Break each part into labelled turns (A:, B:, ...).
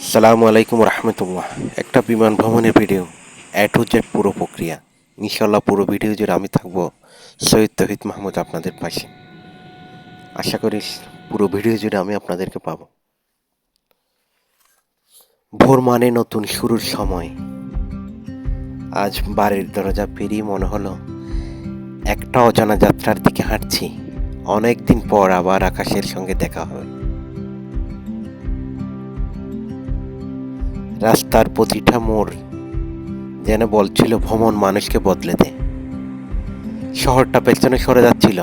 A: আসসালামু আলাইকুম রহমতুল্লাহ। একটা বিমান ভ্রমণের ভিডিও এ টু জেড পুরো প্রক্রিয়া। ইনশাল্লাহ পুরো ভিডিও জুড়ে আমি থাকব সৈয়দ তহিদ মাহমুদ আপনাদের পাশে। আশা করি পুরো ভিডিও জুড়ে আমি আপনাদেরকে পাব। ভোর মানে নতুন শুরুর সময়। আজ বাড়ির দরজা পেরিয়ে মনে হলো, একটা অজানা যাত্রার দিকে হাঁটছি। অনেক দিন পর আবার আকাশের সঙ্গে দেখা হবে। রাস্তার প্রতিটা মোড় যেন বলছিল ভ্রমণ মানুষকে বদলে দেয় শহরটা পেছনে সরে যাচ্ছিল,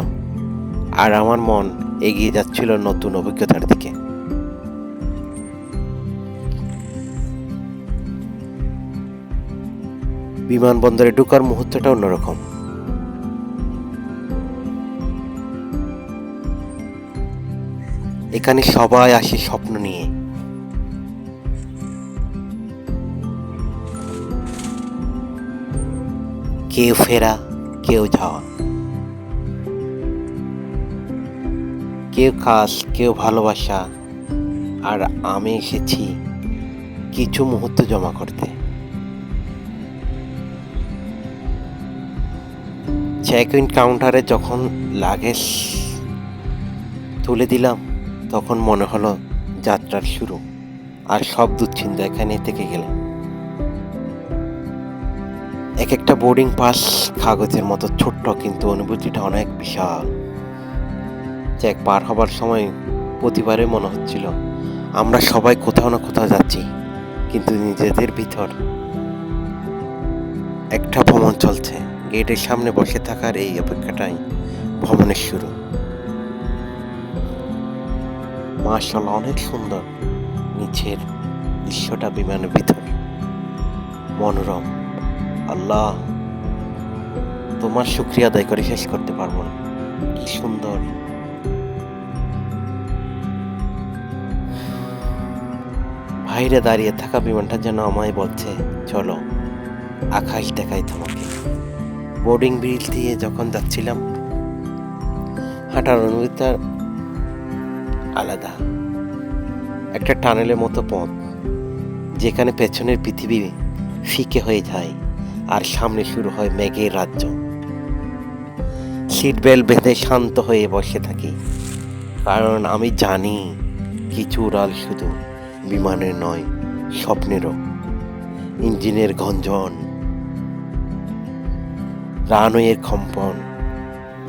A: আর আমার মন এগিয়ে যাচ্ছিল নতুন অভিজ্ঞতার দিকে। বিমানবন্দরে ঢোকার মুহূর্তটা অন্যরকম। এখানে সবাই আসে স্বপ্ন নিয়ে। কেউ ফেরা, কেউ যাওয়া। কেউ কাজ, কেউ ভালোবাসা, আর আমি এসেছি কিছু মুহূর্ত জমা করতে। চেক ইন কাউন্টারে যখন লাগেজ তুলে দিলাম, তখন মনে হলো যাত্রার শুরু, আর সব দুশ্চিন্তা এখানে থেকে গেলাম এক একটা বোর্ডিং পাস কাগজের মতো ছোট্ট, কিন্তু অনুভূতিটা অনেক বিশাল। চেক পার হবার সময় প্রতিবারে মনে হচ্ছিল, আমরা সবাই কোথাও না কোথাও যাচ্ছি, কিন্তু নিজেদের ভিতর একটা ভ্রমণ চলছে। গেটের সামনে বসে থাকার এই অপেক্ষাটাই ভ্রমণের শুরু। মার্শাল অনেক সুন্দর। নিচের দৃশ্যটা বিমানের ভিতর। মনোরম। আল্লাহ, তোমার শুক্রিয়া আদায় করে শেষ করতে পারব না। কি সুন্দর। বাইরে দাঁড়িয়ে থাকা বিমানটা যেন আমায় বলছে, চলো, আকাশ দেখাই তোমাকে। বোর্ডিং ব্রিজ দিয়ে যখন যাচ্ছিলাম, হাঁটার অনুভূতিটা আলাদা। একটা টানেলের মতো পথ, যেখানে পেছনের পৃথিবী ফিকে হয়ে যায়। আর সামনে শুরু হয় মেঘের রাজ্য। সিট বেল্ট বেঁধে শান্ত হয়ে বসে থাকি। কারণ আমি জানি, কিছু উড়াল শুধু বিমানের নয়, স্বপ্নেরও। ইঞ্জিনের গঞ্জন, রানওয়ের কম্পন,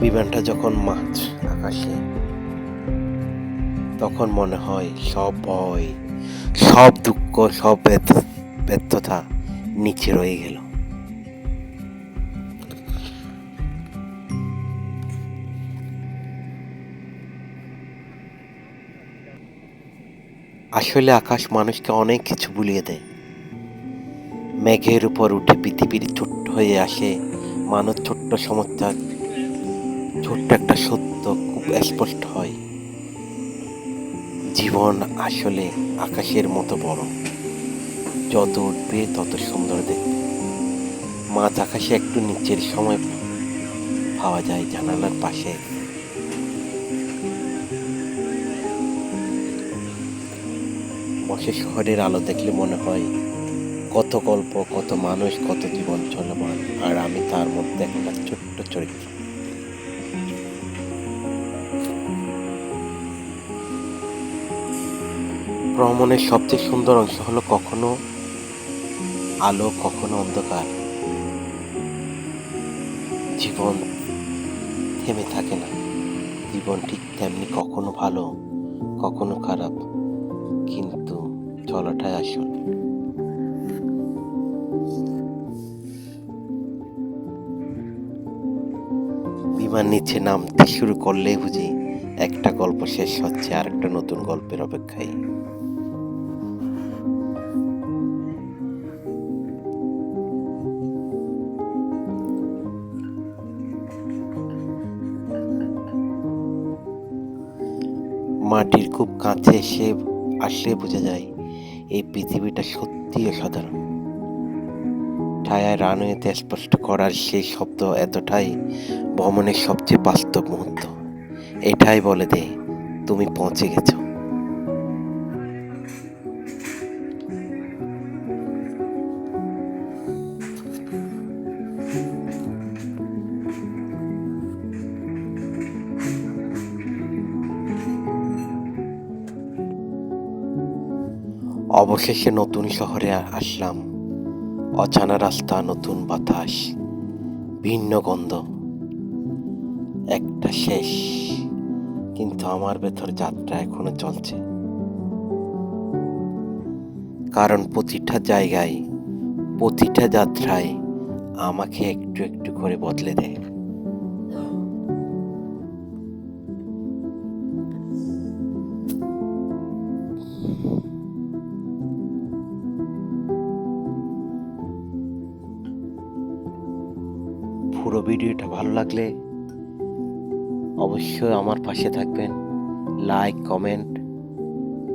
A: বিমানটা যখন মাছ আকাশে, তখন মনে হয় সব ভয়, সব দুঃখ, সব ব্যর্থ- ব্যর্থতা নিচে রয়ে গেল। আসলে আকাশ মানুষকে অনেক কিছু ভুলিয়ে দেয়। মেঘের উপর উঠে পৃথিবীর ছোট্ট হয়ে আসে মানুষ ছোট্ট সমস্যা ছোট্ট একটা সত্য খুব স্পষ্ট হয়। জীবন আসলে আকাশের মতো বড়। যত উঠবে, তত সুন্দর দেখবে মাঝ আকাশে একটু নিচের সময় পাওয়া যায় জানালার পাশে। বসে শহরের আলো দেখলে মনে হয় কত গল্প, কত মানুষ, কত জীবন চলমান। আর আমি তার মধ্যে একটা ছোট্ট চরিত্র। ভ্রমণের সবচেয়ে সুন্দর অংশ হলো কখনো আলো, কখনো অন্ধকার। জীবন থেমে থাকে না। জীবন ঠিক তেমনি কখনো ভালো, কখনো খারাপ। চলাটাই আসল। বিমান নিচে নামতে শুরু করলে বুঝি একটা গল্প শেষ হচ্ছে আর একটা নতুন গল্পের অপেক্ষায়। মাটির খুব কাছে এসে আসলে বোঝা যায় এই পৃথিবীটা সত্যি অসাধারণ। ছায়া রানওয়েতে স্পষ্ট করার সেই শব্দ এতটাই ভ্রমণের সবচেয়ে বাস্তব মুহূর্ত। এটাই বলে দে, তুমি পৌঁছে গেছো। অবশেষে নতুন শহরে আসলাম। অজানা রাস্তা, নতুন বাতাস, ভিন্ন গন্ধ। একটা শেষ। কিন্তু আমার ভেতর যাত্রা এখনও চলছে। কারণ প্রতিটা জায়গায়, প্রতিটা যাত্রায় আমাকে একটু একটু করে বদলে দেয়। ভিডিওটা ভালো লাগলে অবশ্যই আমার পাশে থাকবেন। লাইক কমেন্ট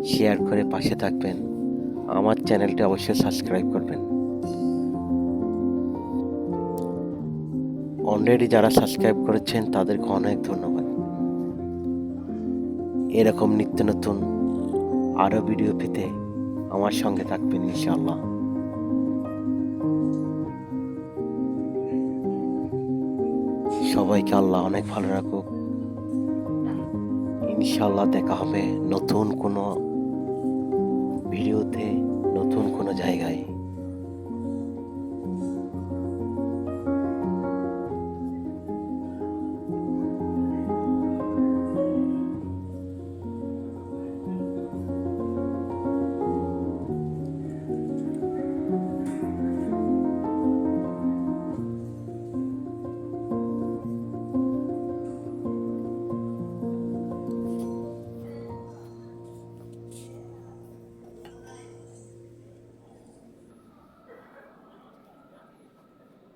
A: শেয়ার করে পাশে থাকবেন। আমার চ্যানেলটি অবশ্যই সাবস্ক্রাইব করবেন। অলরেডি যারা সাবস্ক্রাইব করেছেন, তাদেরকে অনেক ধন্যবাদ। এরকম নিত্য নতুন আরও ভিডিও পেতে আমার সঙ্গে থাকবেন ইনশাআল্লাহ। সবাইকে আল্লাহ অনেক ভালো রাখুক। ইনশাল্লাহ দেখা হবে নতুন কোনো ভিডিওতে নতুন কোনো জায়গায়।